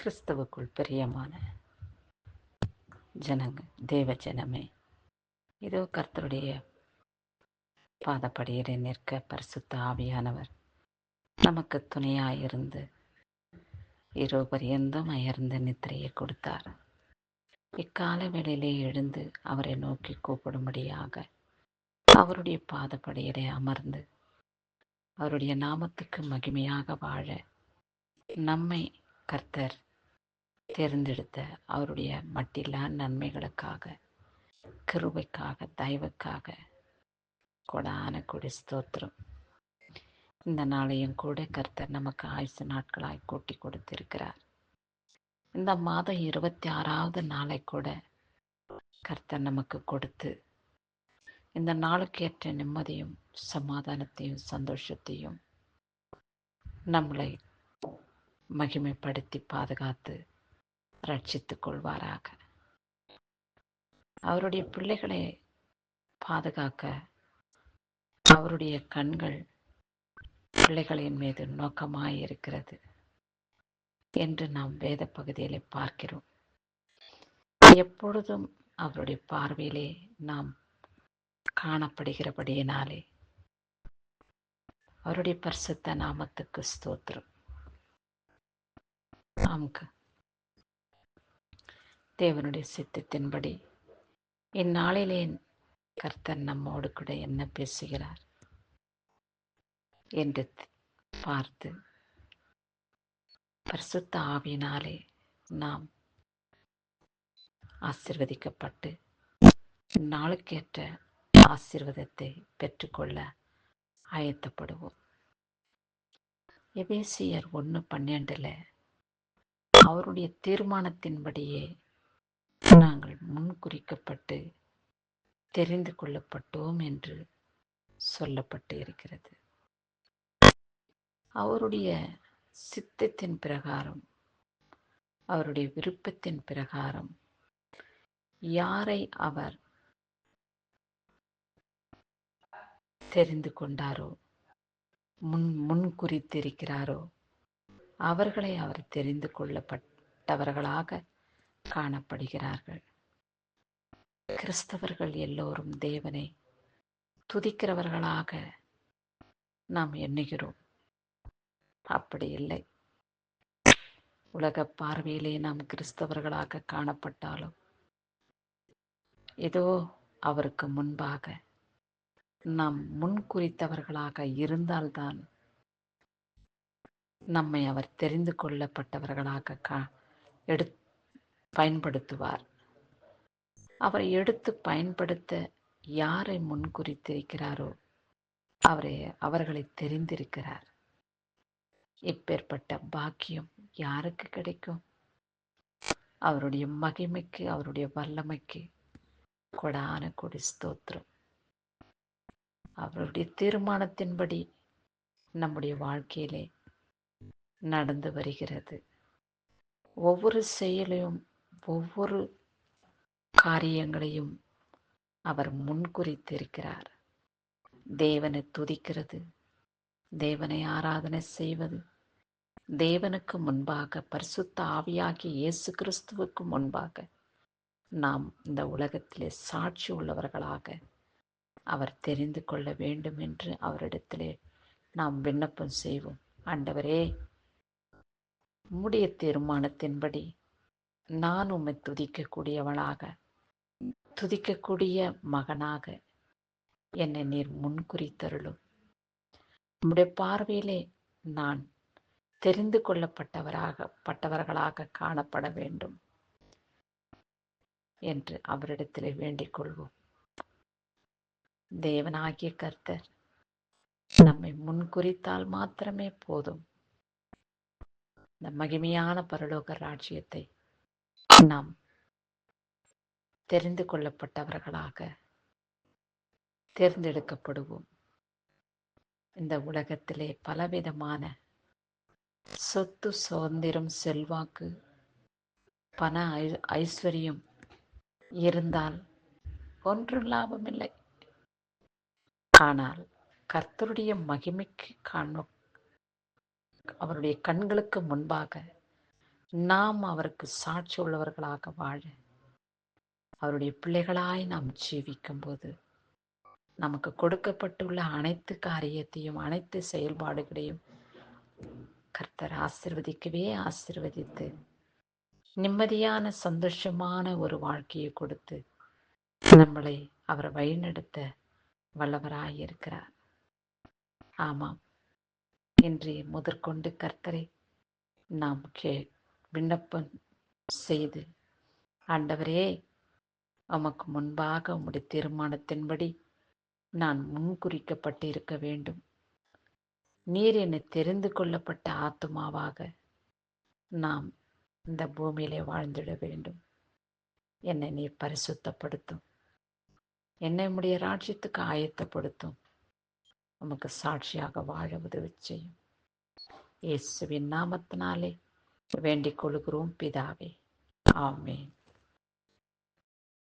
கிறிஸ்துவுக்குள் பிரியமான ஜனங்க தேவ ஜனமே இதோ கர்த்தருடைய பாதப்படியிலே நிற்க பரிசுத்த ஆவியானவர் நமக்கு துணையாயிருந்து இரவு பரியந்தம் அயர்ந்த நித்திரையை கொடுத்தார். இக்கால வேளையிலே எழுந்து அவரை நோக்கி கூப்பிடும்படியாக அவருடைய பாதப்படியிலே அமர்ந்து அவருடைய நாமத்துக்கு மகிமையாக வாழ நம்மை கர்த்தர் தேர்ந்தெடுத்த அவருடைய மட்டில்லா நன்மைகளுக்காக கிருபைக்காக தயவுக்காக கொடான கொடி ஸ்தோத்திரம். இந்த நாளையும் கூட கர்த்தர் நமக்கு ஆயுசு நாட்களாய் கூட்டி கொடுத்திருக்கிறார். இந்த மாதம் இருபத்தி ஆறாவது நாளை கூட கர்த்தர் நமக்கு கொடுத்து இந்த நாளுக்கேற்ற நிம்மதியும் சமாதானத்தையும் சந்தோஷத்தையும் நம்மளை மகிமைப்படுத்தி பாதுகாத்து ரட்சித்துக் கொள்வாராக அவருடைய பிள்ளைகளை பாதுகாக்க அவருடைய கண்கள் பிள்ளைகளின் மீது நோக்கமாய் இருக்கிறது என்று நாம் வேத பகுதியிலே பார்க்கிறோம். எப்பொழுதும் அவருடைய பார்வையிலே நாம் காணப்படுகிறபடியினாலே அவருடைய பரிசுத்த நாமத்துக்கு ஸ்தோத்திரம். நமக்கு தேவனுடைய சித்தத்தின்படி. இந்நாளிலே கர்த்தர் நம்மோடு கூட என்ன பேசுகிறார்? என்று பார்த்து பரிசுத்த ஆவியினாலே நாம் ஆசிர்வதிக்கப்பட்டு நாளுக்கேற்ற ஆசீர்வாதத்தை பெற்றுக்கொள்ள ஆயத்தப்படுவோம். எபேசியர் ஒன்று பன்னெண்டில் அவருடைய தீர்மானத்தின்படியே நாங்கள் முன்குறிக்கப்பட்டு தெரிந்து கொள்ளப்பட்டோம் என்று சொல்லப்பட்டு இருக்கிறது. அவருடைய சித்தத்தின் பிரகாரம் அவருடைய விருப்பத்தின் பிரகாரம் யாரை அவர் தெரிந்து கொண்டாரோ முன் முன் குறித்திருக்கிறாரோ அவர்களை அவர் தெரிந்து கொள்ளப்பட்டவர்களாக காணப்படுகிறார்கள். கிறிஸ்தவர்கள் எல்லோரும் தேவனை துதிக்கிறவர்களாக நாம் எண்ணுகிறோம். அப்படி இல்லை. உலக பார்வையிலே நாம் கிறிஸ்தவர்களாக காணப்பட்டாலும் ஏதோ அவருக்கு முன்பாக நாம் முன்குறித்தவர்களாக இருந்தால்தான் நம்மை அவர் தெரிந்து கொள்ளப்பட்டவர்களாக கா எடுத்து பயன்படுத்துவார். அவரை எடுத்து பயன்படுத்த யாரை முன்குறித்திருக்கிறாரோ அவரை அவர்களை தெரிந்திருக்கிறார். இப்பேற்பட்ட பாக்கியம் யாருக்கு கிடைக்கும்? அவருடைய மகிமைக்கு அவருடைய வல்லமைக்கு கொடான கொடி ஸ்தோத்திரம். அவருடைய தீர்மானத்தின்படி நம்முடைய வாழ்க்கையிலே நடந்து வருகிறது. ஒவ்வொரு செயலையும் ஒவ்வொரு காரியங்களையும் அவர் முன்குறித்திருக்கிறார் தேவனை துதிக்கிறது. தேவனை ஆராதனை செய்வது. தேவனுக்கு முன்பாக பரிசுத்த ஆவியாகி இயேசு கிறிஸ்துவுக்கு முன்பாக நாம் இந்த உலகத்திலே சாட்சி உள்ளவர்களாக அவர் தெரிந்து கொள்ள வேண்டும் என்று அவரிடத்திலே நாம் விண்ணப்பம் செய்வோம். ஆண்டவரே உம்முடைய தீர்மானத்தின்படி நான் உம்மை துதிக்கக்கூடியவளாக துதிக்கக்கூடிய மகனாக என்னை நீர் முன்குறித்தருளும். உம்முடைய பார்வையிலே நான் தெரிந்து கொள்ளப்பட்டவராக பட்டவர்களாக காணப்பட வேண்டும் என்று அவரிடத்திலே வேண்டிக் கொள்வோம். தேவனாகிய கர்த்தர் நம்மை முன்குறித்தால் மாத்திரமே போதும். இந்த மகிமையான பரலோக ராஜ்யத்தை நாம் தெரிந்து கொள்ளப்பட்டவர்களாக தேர்ந்தெடுக்கப்படுவோம். இந்த உலகத்திலே பலவிதமான சொத்து சுதந்திரம் செல்வாக்கு பண ஐ ஐஸ்வர்யம் இருந்தால் ஒன்றும் லாபமில்லை. ஆனால் கர்த்தருடைய மகிமைக்கு காணும் அவருடைய கண்களுக்கு முன்பாக நாம் அவருக்கு சாட்சி உள்ளவர்களாக வாழ அவருடைய பிள்ளைகளாய் நாம் ஜீவிக்கும் போது நமக்கு கொடுக்கப்பட்டுள்ள அனைத்து காரியத்தையும் அனைத்து செயல்பாடுகளையும் கர்த்தர் ஆசிர்வதிக்கவே ஆசிர்வதித்து நிம்மதியான சந்தோஷமான ஒரு வாழ்க்கையை கொடுத்து நம்மளை அவர் வழிநடத்த வல்லவராயிருக்கிறார் ஆமாம். இன்றைய முதற்கொண்டு கர்த்தரை நாம் கே விண்ணப்பம் செய்து ஆண்டவரே உமக்கு முன்பாக உம்முடைய தீர்மானத்தின்படி நான் முன்குறிக்கப்பட்டு இருக்க வேண்டும். நீர் என்னை தெரிந்து கொள்ளப்பட்ட ஆத்துமாவாக நாம் இந்த பூமியிலே வாழ்ந்திட வேண்டும். என்னை நீர் பரிசுத்தப்படுத்தும். என்னை உடைய ராஜ்யத்துக்கு ஆயத்தப்படுத்தும். உமக்கு சாட்சியாக வாழ உதவி செய்யும். இயேசுவின் நாமத்தினாலே வேண்டிக் கொள்கிறோம் பிதாவே. ஆமேன்.